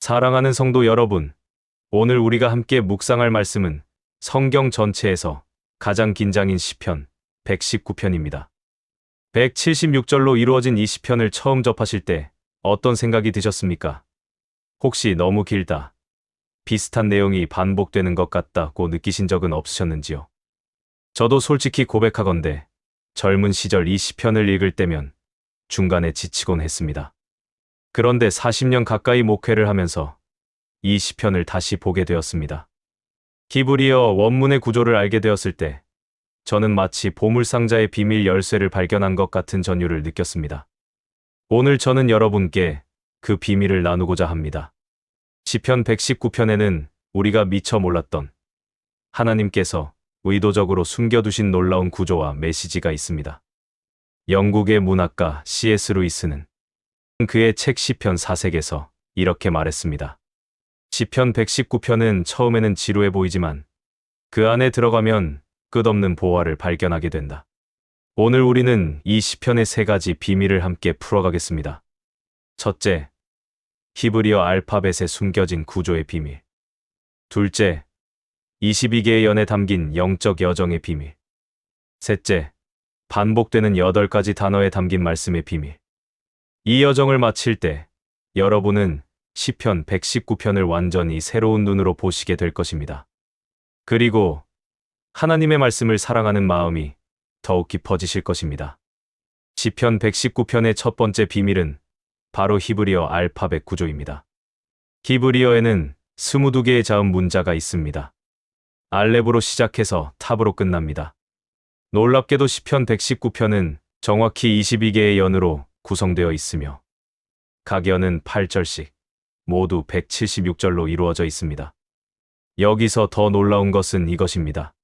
사랑하는 성도 여러분, 오늘 우리가 함께 묵상할 말씀은 성경 전체에서 가장 긴장인 시편 119편입니다. 176절로 이루어진 이 시편을 처음 접하실 때 어떤 생각이 드셨습니까? 혹시 너무 길다, 비슷한 내용이 반복되는 것 같다고 느끼신 적은 없으셨는지요? 저도 솔직히 고백하건대 젊은 시절 이 시편을 읽을 때면 중간에 지치곤 했습니다. 그런데 40년 가까이 목회를 하면서 이 시편을 다시 보게 되었습니다. 히브리어 원문의 구조를 알게 되었을 때 저는 마치 보물상자의 비밀 열쇠를 발견한 것 같은 전율을 느꼈습니다. 오늘 저는 여러분께 그 비밀을 나누고자 합니다. 시편 119편에는 우리가 미처 몰랐던 하나님께서 의도적으로 숨겨두신 놀라운 구조와 메시지가 있습니다. 영국의 문학가 C.S. 루이스는 그의 책 시편 4색에서 이렇게 말했습니다. 시편 119편은 처음에는 지루해 보이지만 그 안에 들어가면 끝없는 보화를 발견하게 된다. 오늘 우리는 이 시편의 세 가지 비밀을 함께 풀어가겠습니다. 첫째, 히브리어 알파벳에 숨겨진 구조의 비밀. 둘째, 22개의 연에 담긴 영적 여정의 비밀. 셋째, 반복되는 8가지 단어에 담긴 말씀의 비밀. 이 여정을 마칠 때 여러분은 시편 119편을 완전히 새로운 눈으로 보시게 될 것입니다. 그리고 하나님의 말씀을 사랑하는 마음이 더욱 깊어지실 것입니다. 시편 119편의 첫 번째 비밀은 바로 히브리어 알파벳 구조입니다. 히브리어에는 22개의 자음 문자가 있습니다. 알렙으로 시작해서 탑으로 끝납니다. 놀랍게도 시편 119편은 정확히 22개의 연으로 구성되어 있으며 각 연은 8절씩 모두 176절로 이루어져 있습니다. 여기서 더 놀라운 것은 이것입니다.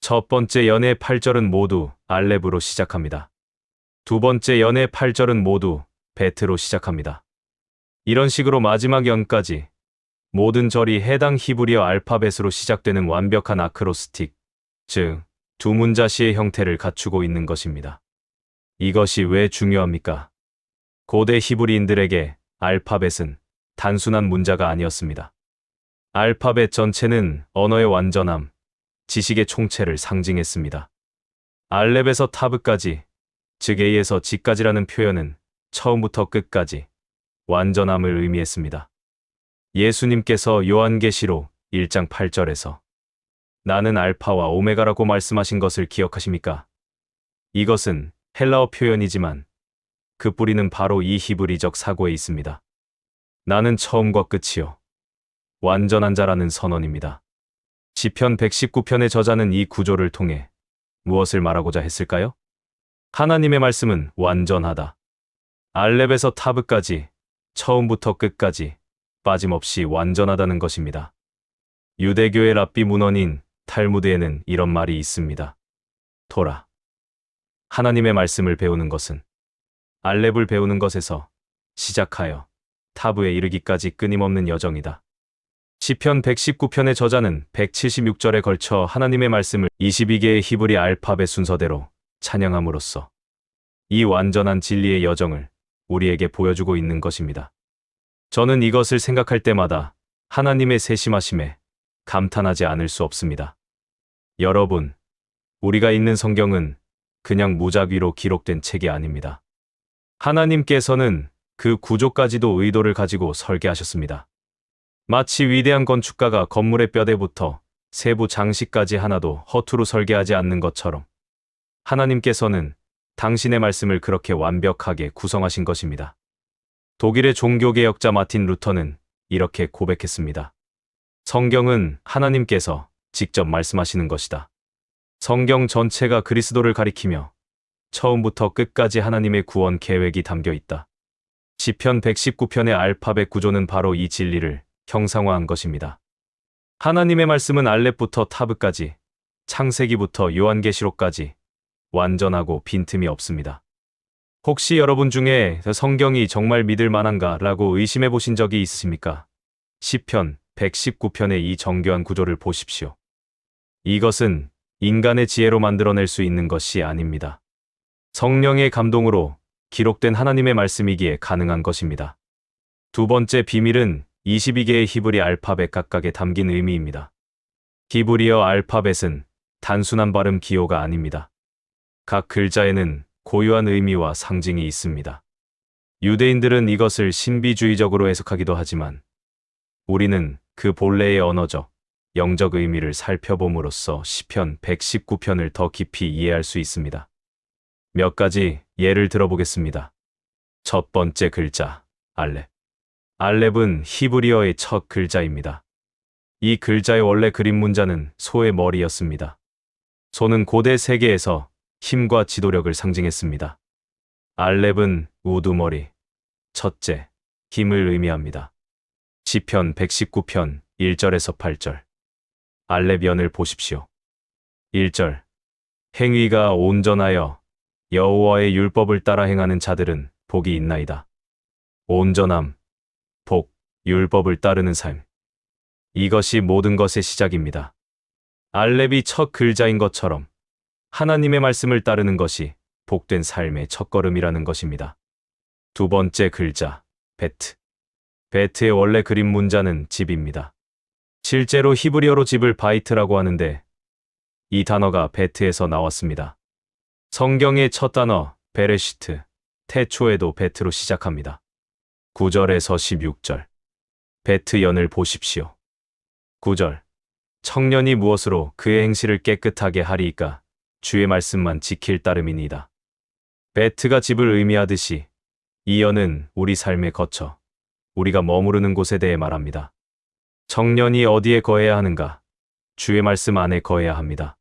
첫 번째 연의 8절은 모두 알렙으로 시작합니다. 두 번째 연의 8절은 모두 베트로 시작합니다. 이런 식으로 마지막 연까지 모든 절이 해당 히브리어 알파벳으로 시작되는 완벽한 아크로스틱, 즉, 두 문자시의 형태를 갖추고 있는 것입니다. 이것이 왜 중요합니까? 고대 히브리인들에게 알파벳은 단순한 문자가 아니었습니다. 알파벳 전체는 언어의 완전함, 지식의 총체를 상징했습니다. 알렙에서 타브까지, 즉 A에서 G까지라는 표현은 처음부터 끝까지 완전함을 의미했습니다. 예수님께서 요한계시록 1장 8절에서 나는 알파와 오메가라고 말씀하신 것을 기억하십니까? 이것은 헬라어 표현이지만 그 뿌리는 바로 이 히브리적 사고에 있습니다. 나는 처음과 끝이요. 완전한 자라는 선언입니다. 지편 119편의 저자는 이 구조를 통해 무엇을 말하고자 했을까요? 하나님의 말씀은 완전하다. 알렙에서 타브까지, 처음부터 끝까지 빠짐없이 완전하다는 것입니다. 유대교의 랍비 문헌인 탈무드에는 이런 말이 있습니다. 토라. 하나님의 말씀을 배우는 것은 알렙을 배우는 것에서 시작하여 타브에 이르기까지 끊임없는 여정이다. 시편 119편의 저자는 176절에 걸쳐 하나님의 말씀을 22개의 히브리 알파벳 순서대로 찬양함으로써 이 완전한 진리의 여정을 우리에게 보여주고 있는 것입니다. 저는 이것을 생각할 때마다 하나님의 세심하심에 감탄하지 않을 수 없습니다. 여러분, 우리가 읽는 성경은 그냥 무작위로 기록된 책이 아닙니다. 하나님께서는 그 구조까지도 의도를 가지고 설계하셨습니다. 마치 위대한 건축가가 건물의 뼈대부터 세부 장식까지 하나도 허투루 설계하지 않는 것처럼 하나님께서는 당신의 말씀을 그렇게 완벽하게 구성하신 것입니다. 독일의 종교개혁자 마틴 루터는 이렇게 고백했습니다. 성경은 하나님께서 직접 말씀하시는 것이다. 성경 전체가 그리스도를 가리키며 처음부터 끝까지 하나님의 구원 계획이 담겨 있다. 시편 119편의 알파벳 구조는 바로 이 진리를 형상화한 것입니다. 하나님의 말씀은 알렙부터 타브까지, 창세기부터 요한계시록까지 완전하고 빈틈이 없습니다. 혹시 여러분 중에 성경이 정말 믿을 만한가 라고 의심해 보신 적이 있으십니까? 시편 119편의 이 정교한 구조를 보십시오. 이것은 인간의 지혜로 만들어낼 수 있는 것이 아닙니다. 성령의 감동으로 기록된 하나님의 말씀이기에 가능한 것입니다. 두 번째 비밀은 22개의 히브리 알파벳 각각에 담긴 의미입니다. 히브리어 알파벳은 단순한 발음 기호가 아닙니다. 각 글자에는 고유한 의미와 상징이 있습니다. 유대인들은 이것을 신비주의적으로 해석하기도 하지만 우리는 그 본래의 언어적, 영적 의미를 살펴봄으로써 시편 119편을 더 깊이 이해할 수 있습니다. 몇 가지 예를 들어보겠습니다. 첫 번째 글자, 알렙. 알렙은 히브리어의 첫 글자입니다. 이 글자의 원래 그림 문자는 소의 머리였습니다. 소는 고대 세계에서 힘과 지도력을 상징했습니다. 알렙은 우두머리, 첫째, 힘을 의미합니다. 시편 119편 1절에서 8절. 알렙연을 보십시오. 1절. 행위가 온전하여 여호와의 율법을 따라 행하는 자들은 복이 있나이다. 온전함, 복, 율법을 따르는 삶. 이것이 모든 것의 시작입니다. 알렙이 첫 글자인 것처럼 하나님의 말씀을 따르는 것이 복된 삶의 첫걸음이라는 것입니다. 두 번째 글자, 베트. 베트의 원래 그림 문자는 집입니다. 실제로 히브리어로 집을 바이트라고 하는데 이 단어가 베트에서 나왔습니다. 성경의 첫 단어 베레시트, 태초에도 베트로 시작합니다. 9절에서 16절. 베트 연을 보십시오. 9절. 청년이 무엇으로 그의 행실을 깨끗하게 하리이까 주의 말씀만 지킬 따름이니이다. 베트가 집을 의미하듯이 이 연은 우리 삶에 거쳐 우리가 머무르는 곳에 대해 말합니다. 청년이 어디에 거해야 하는가? 주의 말씀 안에 거해야 합니다.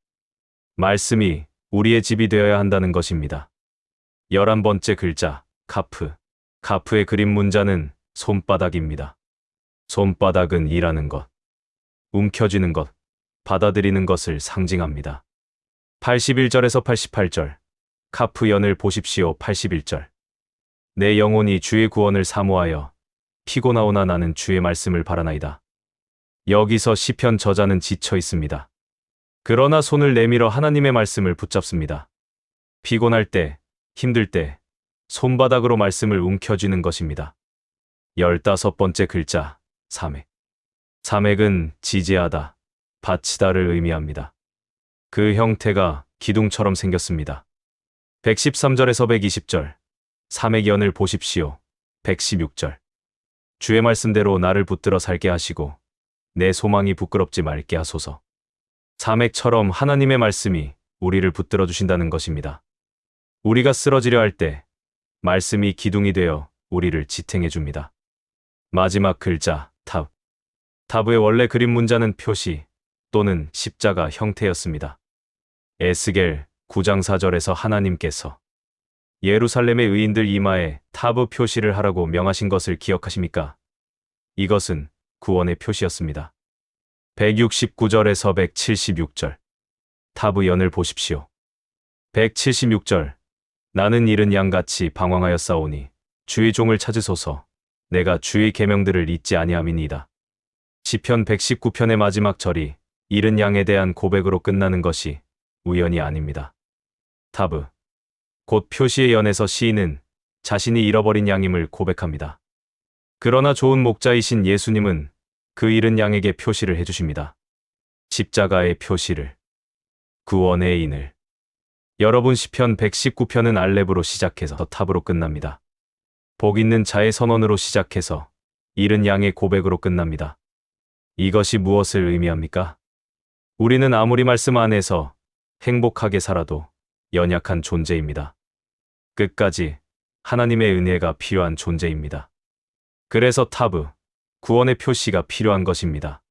말씀이 우리의 집이 되어야 한다는 것입니다. 열한 번째 글자, 카프. 카프의 그림 문자는 손바닥입니다. 손바닥은 일하는 것, 움켜쥐는 것, 받아들이는 것을 상징합니다. 81절에서 88절. 카프 연을 보십시오. 81절. 내 영혼이 주의 구원을 사모하여 피곤하오나 나는 주의 말씀을 바라나이다. 여기서 시편 저자는 지쳐 있습니다. 그러나 손을 내밀어 하나님의 말씀을 붙잡습니다. 피곤할 때, 힘들 때, 손바닥으로 말씀을 움켜쥐는 것입니다. 열다섯 번째 글자, 삼액. 삼액은 지지하다, 받치다를 의미합니다. 그 형태가 기둥처럼 생겼습니다. 113절에서 120절, 삼액연을 보십시오. 116절. 주의 말씀대로 나를 붙들어 살게 하시고 내 소망이 부끄럽지 말게 하소서. 삼액처럼 하나님의 말씀이 우리를 붙들어 주신다는 것입니다. 우리가 쓰러지려 할 때 말씀이 기둥이 되어 우리를 지탱해 줍니다. 마지막 글자 탑. 탑의 원래 그림 문자는 표시 또는 십자가 형태였습니다. 에스겔 9장 4절에서 하나님께서 예루살렘의 의인들 이마에 타브 표시를 하라고 명하신 것을 기억하십니까? 이것은 구원의 표시였습니다. 169절에서 176절. 타브 연을 보십시오. 176절. 나는 잃은 양같이 방황하였사오니 주의 종을 찾으소서. 내가 주의 계명들을 잊지 아니함이니이다. 시편 119편의 마지막 절이 잃은 양에 대한 고백으로 끝나는 것이 우연이 아닙니다. 타브 곧 표시의 연에서 시인은 자신이 잃어버린 양임을 고백합니다. 그러나 좋은 목자이신 예수님은 그 잃은 양에게 표시를 해주십니다. 십자가의 표시를. 구원의 인을. 여러분 시편 119편은 알렙으로 시작해서 탑으로 끝납니다. 복 있는 자의 선언으로 시작해서 잃은 양의 고백으로 끝납니다. 이것이 무엇을 의미합니까? 우리는 아무리 말씀 안에서 행복하게 살아도 연약한 존재입니다. 끝까지 하나님의 은혜가 필요한 존재입니다. 그래서 타브, 구원의 표시가 필요한 것입니다.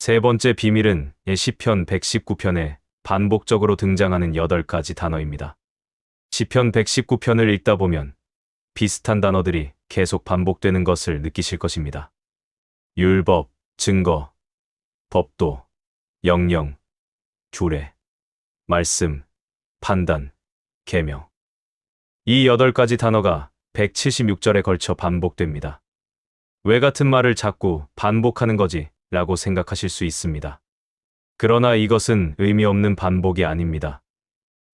세 번째 비밀은 예시편 119편에 반복적으로 등장하는 8가지 단어입니다. 시편 119편을 읽다 보면 비슷한 단어들이 계속 반복되는 것을 느끼실 것입니다. 율법, 증거, 법도, 영영, 규례, 말씀, 판단, 계명. 이 여덟 가지 단어가 176절에 걸쳐 반복됩니다. 왜 같은 말을 자꾸 반복하는 거지? 라고 생각하실 수 있습니다. 그러나 이것은 의미 없는 반복이 아닙니다.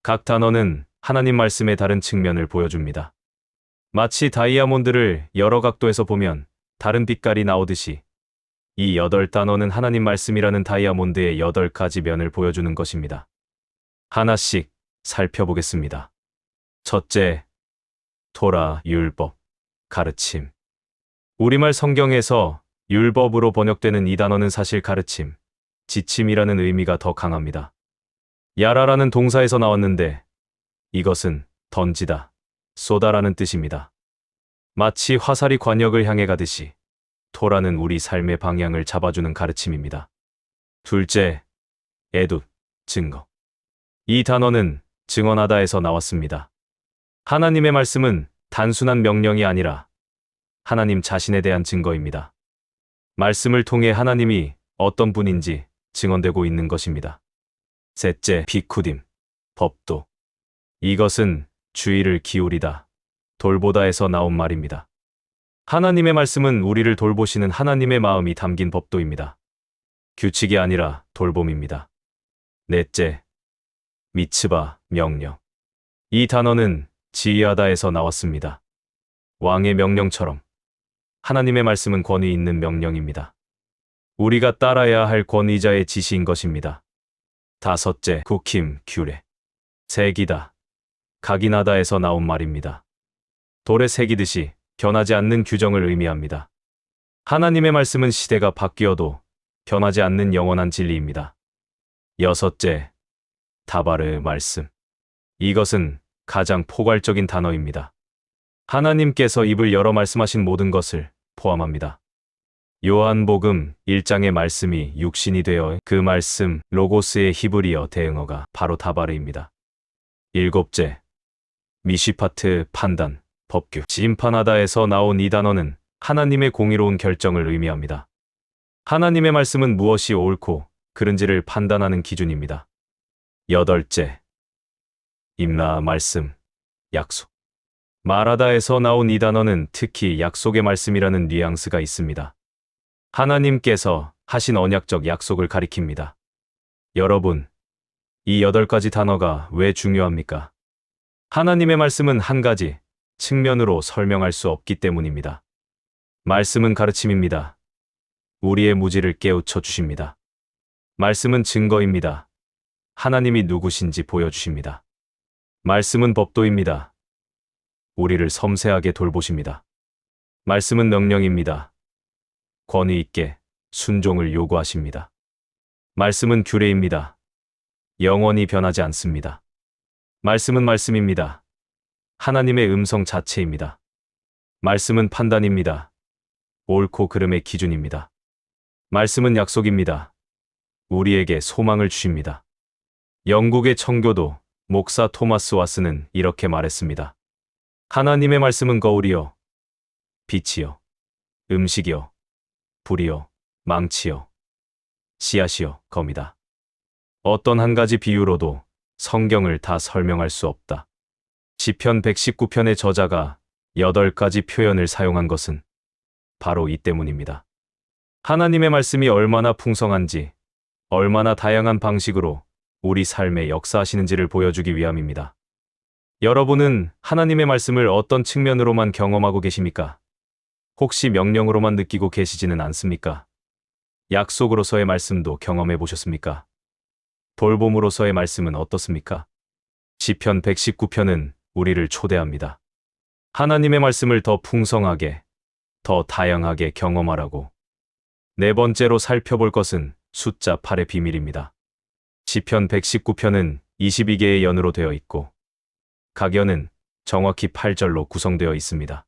각 단어는 하나님 말씀의 다른 측면을 보여줍니다. 마치 다이아몬드를 여러 각도에서 보면 다른 빛깔이 나오듯이 이 여덟 단어는 하나님 말씀이라는 다이아몬드의 여덟 가지 면을 보여주는 것입니다. 하나씩 살펴보겠습니다. 첫째, 토라, 율법, 가르침. 우리말 성경에서 율법으로 번역되는 이 단어는 사실 가르침, 지침이라는 의미가 더 강합니다. 야라라는 동사에서 나왔는데 이것은 던지다, 쏘다라는 뜻입니다. 마치 화살이 관역을 향해 가듯이 토라는 우리 삶의 방향을 잡아주는 가르침입니다. 둘째, 애둡, 증거. 이 단어는 증언하다에서 나왔습니다. 하나님의 말씀은 단순한 명령이 아니라 하나님 자신에 대한 증거입니다. 말씀을 통해 하나님이 어떤 분인지 증언되고 있는 것입니다. 셋째, 비쿠딤, 법도. 이것은 주의를 기울이다, 돌보다에서 나온 말입니다. 하나님의 말씀은 우리를 돌보시는 하나님의 마음이 담긴 법도입니다. 규칙이 아니라 돌봄입니다. 넷째, 미츠바, 명령. 이 단어는 지휘하다에서 나왔습니다. 왕의 명령처럼 하나님의 말씀은 권위 있는 명령입니다. 우리가 따라야 할 권위자의 지시인 것입니다. 다섯째, 국힘, 규례. 색이다. 각인하다에서 나온 말입니다. 돌에 새기듯이 변하지 않는 규정을 의미합니다. 하나님의 말씀은 시대가 바뀌어도 변하지 않는 영원한 진리입니다. 여섯째, 다바르 말씀. 이것은 가장 포괄적인 단어입니다. 하나님께서 입을 열어 말씀하신 모든 것을 포함합니다. 요한복음 1장의 말씀이 육신이 되어 그 말씀 로고스의 히브리어 대응어가 바로 다바르입니다. 일곱째, 미시파트 판단, 법규, 심판하다에서 나온 이 단어는 하나님의 공의로운 결정을 의미합니다. 하나님의 말씀은 무엇이 옳고 그른지를 판단하는 기준입니다. 여덟째, 임나 말씀, 약속. 말하다에서 나온 이 단어는 특히 약속의 말씀이라는 뉘앙스가 있습니다. 하나님께서 하신 언약적 약속을 가리킵니다. 여러분, 이 여덟 가지 단어가 왜 중요합니까? 하나님의 말씀은 한 가지 측면으로 설명할 수 없기 때문입니다. 말씀은 가르침입니다. 우리의 무지를 깨우쳐 주십니다. 말씀은 증거입니다. 하나님이 누구신지 보여주십니다. 말씀은 법도입니다. 우리를 섬세하게 돌보십니다. 말씀은 명령입니다. 권위 있게 순종을 요구하십니다. 말씀은 규례입니다. 영원히 변하지 않습니다. 말씀은 말씀입니다. 하나님의 음성 자체입니다. 말씀은 판단입니다. 옳고 그름의 기준입니다. 말씀은 약속입니다. 우리에게 소망을 주십니다. 영국의 청교도 목사 토마스 와스는 이렇게 말했습니다. 하나님의 말씀은 거울이요, 빛이요, 음식이요, 불이요, 망치요, 씨앗이요, 검이다. 어떤 한 가지 비유로도 성경을 다 설명할 수 없다. 시편 119편의 저자가 8가지 표현을 사용한 것은 바로 이 때문입니다. 하나님의 말씀이 얼마나 풍성한지, 얼마나 다양한 방식으로 우리 삶에 역사하시는지를 보여주기 위함입니다. 여러분은 하나님의 말씀을 어떤 측면으로만 경험하고 계십니까? 혹시 명령으로만 느끼고 계시지는 않습니까? 약속으로서의 말씀도 경험해 보셨습니까? 돌봄으로서의 말씀은 어떻습니까? 시편 119편은 우리를 초대합니다. 하나님의 말씀을 더 풍성하게, 더 다양하게 경험하라고. 네 번째로 살펴볼 것은 숫자 8의 비밀입니다. 시편 119편은 22개의 연으로 되어 있고 각 연은 정확히 8절로 구성되어 있습니다.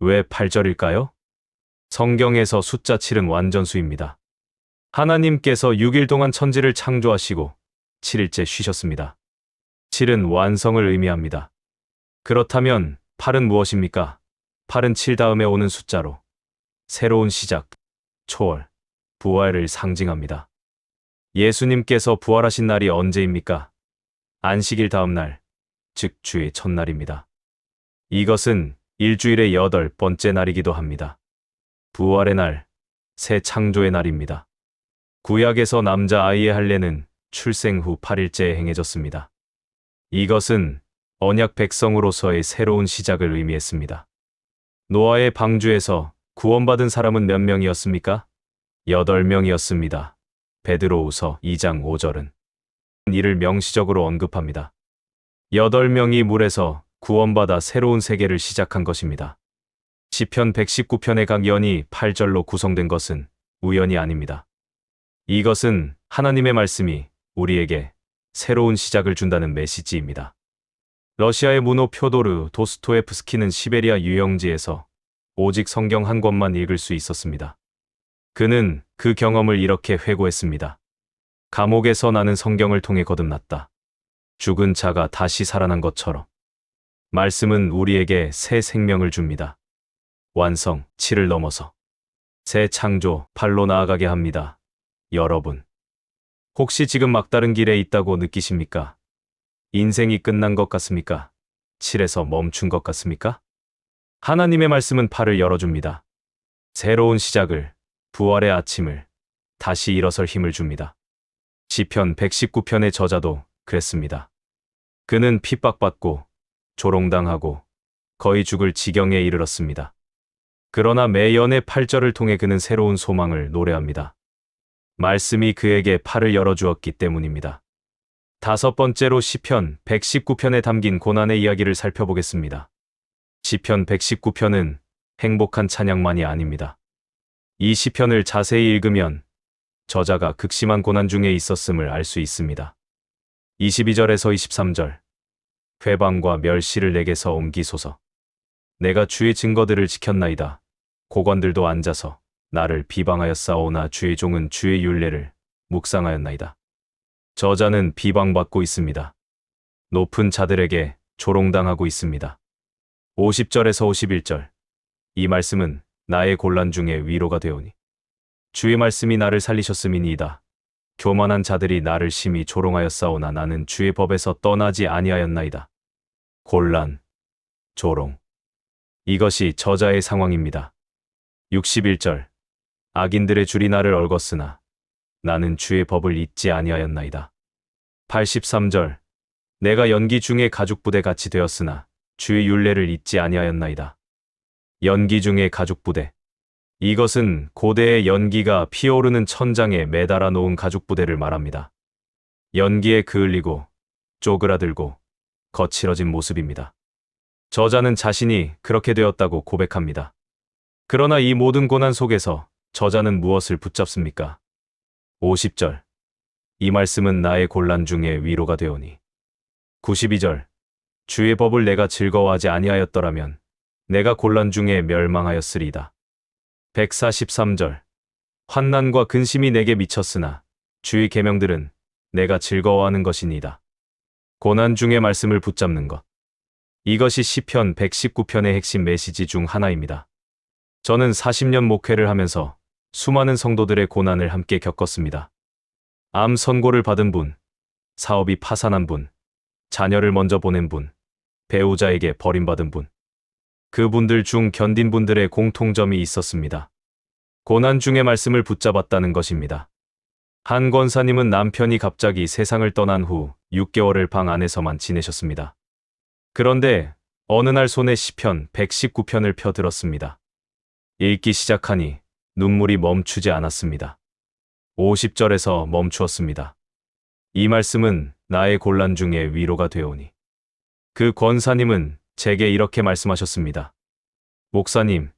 왜 8절일까요? 성경에서 숫자 7은 완전수입니다. 하나님께서 6일 동안 천지를 창조하시고 7일째 쉬셨습니다. 7은 완성을 의미합니다. 그렇다면 8은 무엇입니까? 8은 7 다음에 오는 숫자로 새로운 시작, 초월, 부활을 상징합니다. 예수님께서 부활하신 날이 언제입니까? 안식일 다음 날, 즉 주의 첫날입니다. 이것은 일주일의 여덟 번째 날이기도 합니다. 부활의 날, 새 창조의 날입니다. 구약에서 남자 아이의 할례는 출생 후 8일째에 행해졌습니다. 이것은 언약 백성으로서의 새로운 시작을 의미했습니다. 노아의 방주에서 구원받은 사람은 몇 명이었습니까? 여덟 명이었습니다. 베드로우서 2장 5절은 이를 명시적으로 언급합니다. 여덟 명이 물에서 구원받아 새로운 세계를 시작한 것입니다. 시편 119편의 각 연이 8절로 구성된 것은 우연이 아닙니다. 이것은 하나님의 말씀이 우리에게 새로운 시작을 준다는 메시지입니다. 러시아의 문호 표도르 도스토에프스키는 시베리아 유영지에서 오직 성경 한 권만 읽을 수 있었습니다. 그는 그 경험을 이렇게 회고했습니다. 감옥에서 나는 성경을 통해 거듭났다. 죽은 자가 다시 살아난 것처럼. 말씀은 우리에게 새 생명을 줍니다. 완성, 7을 넘어서. 새 창조, 발로 나아가게 합니다. 여러분. 혹시 지금 막다른 길에 있다고 느끼십니까? 인생이 끝난 것 같습니까? 7에서 멈춘 것 같습니까? 하나님의 말씀은 팔을 열어줍니다. 새로운 시작을, 부활의 아침을, 다시 일어설 힘을 줍니다. 시편 119편의 저자도 그랬습니다. 그는 핍박받고 조롱당하고 거의 죽을 지경에 이르렀습니다. 그러나 매연의 8절을 통해 그는 새로운 소망을 노래합니다. 말씀이 그에게 팔을 열어주었기 때문입니다. 다섯 번째로 시편 119편에 담긴 고난의 이야기를 살펴보겠습니다. 시편 119편은 행복한 찬양만이 아닙니다. 이 시편을 자세히 읽으면 저자가 극심한 고난 중에 있었음을 알 수 있습니다. 22절에서 23절 회방과 멸시를 내게서 옮기소서 내가 주의 증거들을 지켰나이다. 고관들도 앉아서 나를 비방하였사오나 주의 종은 주의 율례를 묵상하였나이다. 저자는 비방받고 있습니다. 높은 자들에게 조롱당하고 있습니다. 50절에서 51절. 이 말씀은 나의 곤란 중에 위로가 되오니. 주의 말씀이 나를 살리셨음이니이다. 교만한 자들이 나를 심히 조롱하였사오나 나는 주의 법에서 떠나지 아니하였나이다. 곤란, 조롱. 이것이 저자의 상황입니다. 61절. 악인들의 줄이 나를 얽었으나 나는 주의 법을 잊지 아니하였나이다. 83절. 내가 연기 중에 가죽부대 같이 되었으나 주의 율례를 잊지 아니하였나이다. 연기 중에 가죽부대. 이것은 고대의 연기가 피어오르는 천장에 매달아 놓은 가죽 부대를 말합니다. 연기에 그을리고 쪼그라들고 거칠어진 모습입니다. 저자는 자신이 그렇게 되었다고 고백합니다. 그러나 이 모든 고난 속에서 저자는 무엇을 붙잡습니까? 50절. 이 말씀은 나의 곤란 중에 위로가 되오니. 92절. 주의 법을 내가 즐거워하지 아니하였더라면 내가 곤란 중에 멸망하였으리다. 143절. 환난과 근심이 내게 미쳤으나 주의 계명들은 내가 즐거워하는 것이니이다. 고난 중의 말씀을 붙잡는 것. 이것이 시편 119편의 핵심 메시지 중 하나입니다. 저는 40년 목회를 하면서 수많은 성도들의 고난을 함께 겪었습니다. 암 선고를 받은 분, 사업이 파산한 분, 자녀를 먼저 보낸 분, 배우자에게 버림받은 분. 그분들 중 견딘 분들의 공통점이 있었습니다. 고난 중의 말씀을 붙잡았다는 것입니다. 한 권사님은 남편이 갑자기 세상을 떠난 후 6개월을 방 안에서만 지내셨습니다. 그런데 어느 날 손에 시편 119편을 펴들었습니다. 읽기 시작하니 눈물이 멈추지 않았습니다. 50절에서 멈추었습니다. 이 말씀은 나의 곤란 중에 위로가 되오니. 그 권사님은 제게 이렇게 말씀하셨습니다. 목사님,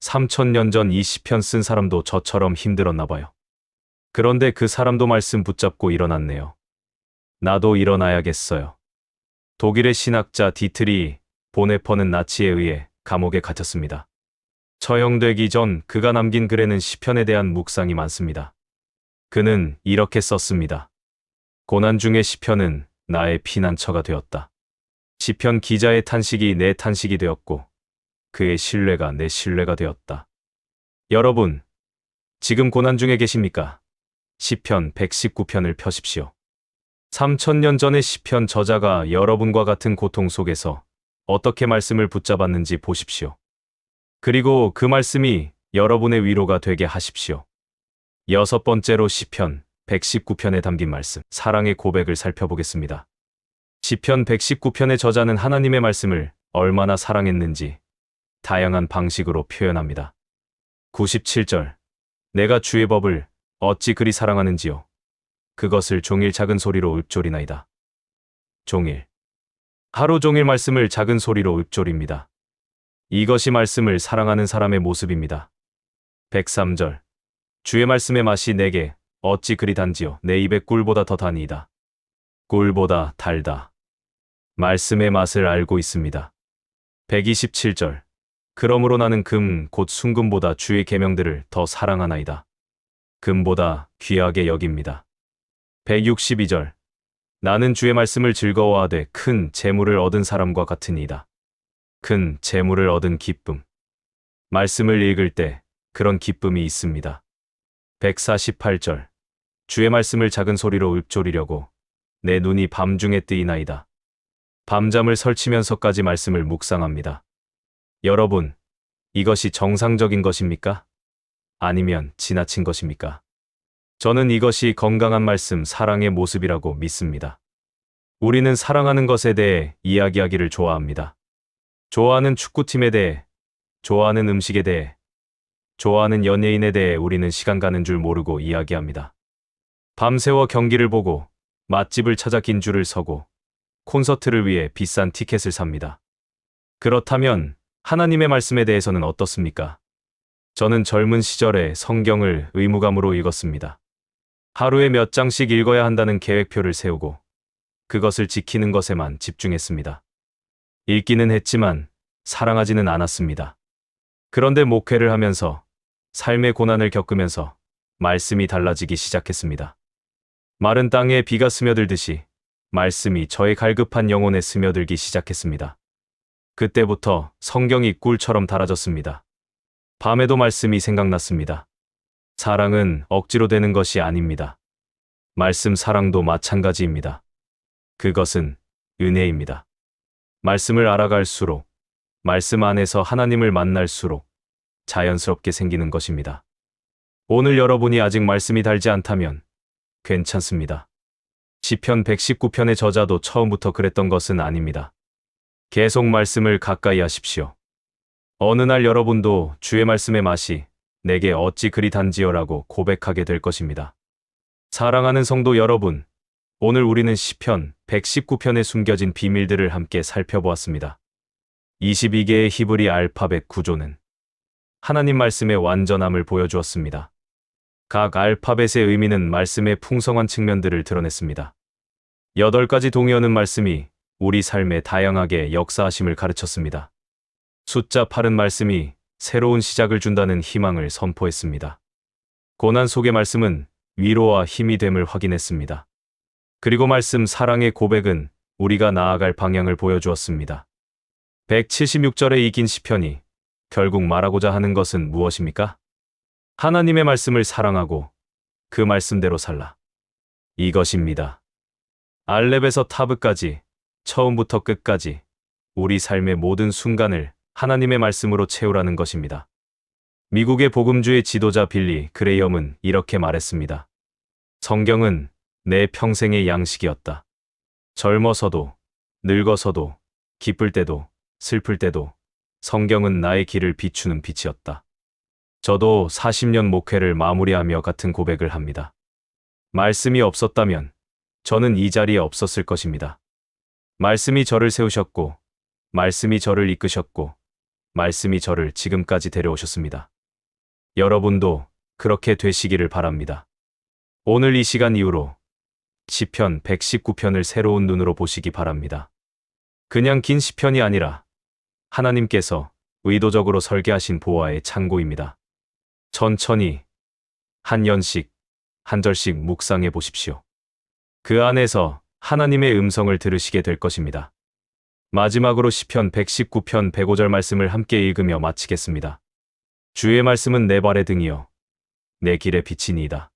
3천년 전 이 시편 쓴 사람도 저처럼 힘들었나 봐요. 그런데 그 사람도 말씀 붙잡고 일어났네요. 나도 일어나야겠어요. 독일의 신학자 디트리 보네퍼는 나치에 의해 감옥에 갇혔습니다. 처형되기 전 그가 남긴 글에는 시편에 대한 묵상이 많습니다. 그는 이렇게 썼습니다. 고난 중의 시편은 나의 피난처가 되었다. 시편 기자의 탄식이 내 탄식이 되었고 그의 신뢰가 내 신뢰가 되었다. 여러분, 지금 고난 중에 계십니까? 시편 119편을 펴십시오. 3천년 전의 시편 저자가 여러분과 같은 고통 속에서 어떻게 말씀을 붙잡았는지 보십시오. 그리고 그 말씀이 여러분의 위로가 되게 하십시오. 여섯 번째로 시편 119편에 담긴 말씀, 사랑의 고백을 살펴보겠습니다. 시편 119편의 저자는 하나님의 말씀을 얼마나 사랑했는지 다양한 방식으로 표현합니다. 97절. 내가 주의 법을 어찌 그리 사랑하는지요. 그것을 종일 작은 소리로 읊조리나이다. 종일. 하루 종일 말씀을 작은 소리로 읊조립니다. 이것이 말씀을 사랑하는 사람의 모습입니다. 103절. 주의 말씀의 맛이 내게 어찌 그리 단지요. 내 입에 꿀보다 더 다니이다. 꿀보다 달다. 말씀의 맛을 알고 있습니다. 127절. 그러므로 나는 금, 곧 순금보다 주의 계명들을 더 사랑하나이다. 금보다 귀하게 여깁니다. 162절. 나는 주의 말씀을 즐거워하되 큰 재물을 얻은 사람과 같으니이다. 큰 재물을 얻은 기쁨. 말씀을 읽을 때 그런 기쁨이 있습니다. 148절. 주의 말씀을 작은 소리로 읊조리려고 내 눈이 밤중에 뜨이나이다. 밤잠을 설치면서까지 말씀을 묵상합니다. 여러분, 이것이 정상적인 것입니까? 아니면 지나친 것입니까? 저는 이것이 건강한 말씀, 사랑의 모습이라고 믿습니다. 우리는 사랑하는 것에 대해 이야기하기를 좋아합니다. 좋아하는 축구팀에 대해, 좋아하는 음식에 대해, 좋아하는 연예인에 대해 우리는 시간 가는 줄 모르고 이야기합니다. 밤새워 경기를 보고, 맛집을 찾아 긴 줄을 서고, 콘서트를 위해 비싼 티켓을 삽니다. 그렇다면 하나님의 말씀에 대해서는 어떻습니까? 저는 젊은 시절에 성경을 의무감으로 읽었습니다. 하루에 몇 장씩 읽어야 한다는 계획표를 세우고 그것을 지키는 것에만 집중했습니다. 읽기는 했지만 사랑하지는 않았습니다. 그런데 목회를 하면서 삶의 고난을 겪으면서 말씀이 달라지기 시작했습니다. 마른 땅에 비가 스며들듯이 말씀이 저의 갈급한 영혼에 스며들기 시작했습니다. 그때부터 성경이 꿀처럼 달아졌습니다. 밤에도 말씀이 생각났습니다. 사랑은 억지로 되는 것이 아닙니다. 말씀 사랑도 마찬가지입니다. 그것은 은혜입니다. 말씀을 알아갈수록, 말씀 안에서 하나님을 만날수록 자연스럽게 생기는 것입니다. 오늘 여러분이 아직 말씀이 달지 않다면 괜찮습니다. 시편 119편의 저자도 처음부터 그랬던 것은 아닙니다. 계속 말씀을 가까이 하십시오. 어느 날 여러분도 주의 말씀의 맛이 내게 어찌 그리 단지여라고 고백하게 될 것입니다. 사랑하는 성도 여러분, 오늘 우리는 시편 119편에 숨겨진 비밀들을 함께 살펴보았습니다. 22개의 히브리 알파벳 구조는 하나님 말씀의 완전함을 보여주었습니다. 각 알파벳의 의미는 말씀의 풍성한 측면들을 드러냈습니다. 여덟 가지 동의어는 말씀이 우리 삶에 다양하게 역사하심을 가르쳤습니다. 숫자 8은 말씀이 새로운 시작을 준다는 희망을 선포했습니다. 고난 속의 말씀은 위로와 힘이 됨을 확인했습니다. 그리고 말씀 사랑의 고백은 우리가 나아갈 방향을 보여주었습니다. 176절의 이 긴 시편이 결국 말하고자 하는 것은 무엇입니까? 하나님의 말씀을 사랑하고 그 말씀대로 살라. 이것입니다. 알렙에서 타브까지 처음부터 끝까지 우리 삶의 모든 순간을 하나님의 말씀으로 채우라는 것입니다. 미국의 복음주의 지도자 빌리 그레이엄은 이렇게 말했습니다. 성경은 내 평생의 양식이었다. 젊어서도, 늙어서도, 기쁠 때도, 슬플 때도 성경은 나의 길을 비추는 빛이었다. 저도 40년 목회를 마무리하며 같은 고백을 합니다. 말씀이 없었다면 저는 이 자리에 없었을 것입니다. 말씀이 저를 세우셨고, 말씀이 저를 이끄셨고, 말씀이 저를 지금까지 데려오셨습니다. 여러분도 그렇게 되시기를 바랍니다. 오늘 이 시간 이후로 시편 119편을 새로운 눈으로 보시기 바랍니다. 그냥 긴 시편이 아니라 하나님께서 의도적으로 설계하신 보화의 창고입니다. 천천히 한 연씩 한 절씩 묵상해 보십시오. 그 안에서 하나님의 음성을 들으시게 될 것입니다. 마지막으로 시편 119편 105절 말씀을 함께 읽으며 마치겠습니다. 주의 말씀은 내 발의 등이요 내 길의 빛이니이다.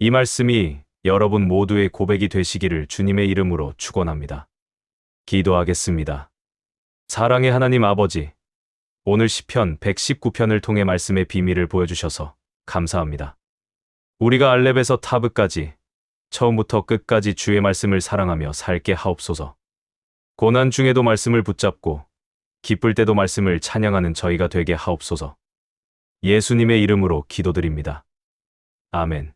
이 말씀이 여러분 모두의 고백이 되시기를 주님의 이름으로 축원합니다. 기도하겠습니다. 사랑의 하나님 아버지 오늘 시편 119편을 통해 말씀의 비밀을 보여주셔서 감사합니다. 우리가 알렙에서 타브까지 처음부터 끝까지 주의 말씀을 사랑하며 살게 하옵소서. 고난 중에도 말씀을 붙잡고 기쁠 때도 말씀을 찬양하는 저희가 되게 하옵소서. 예수님의 이름으로 기도드립니다. 아멘.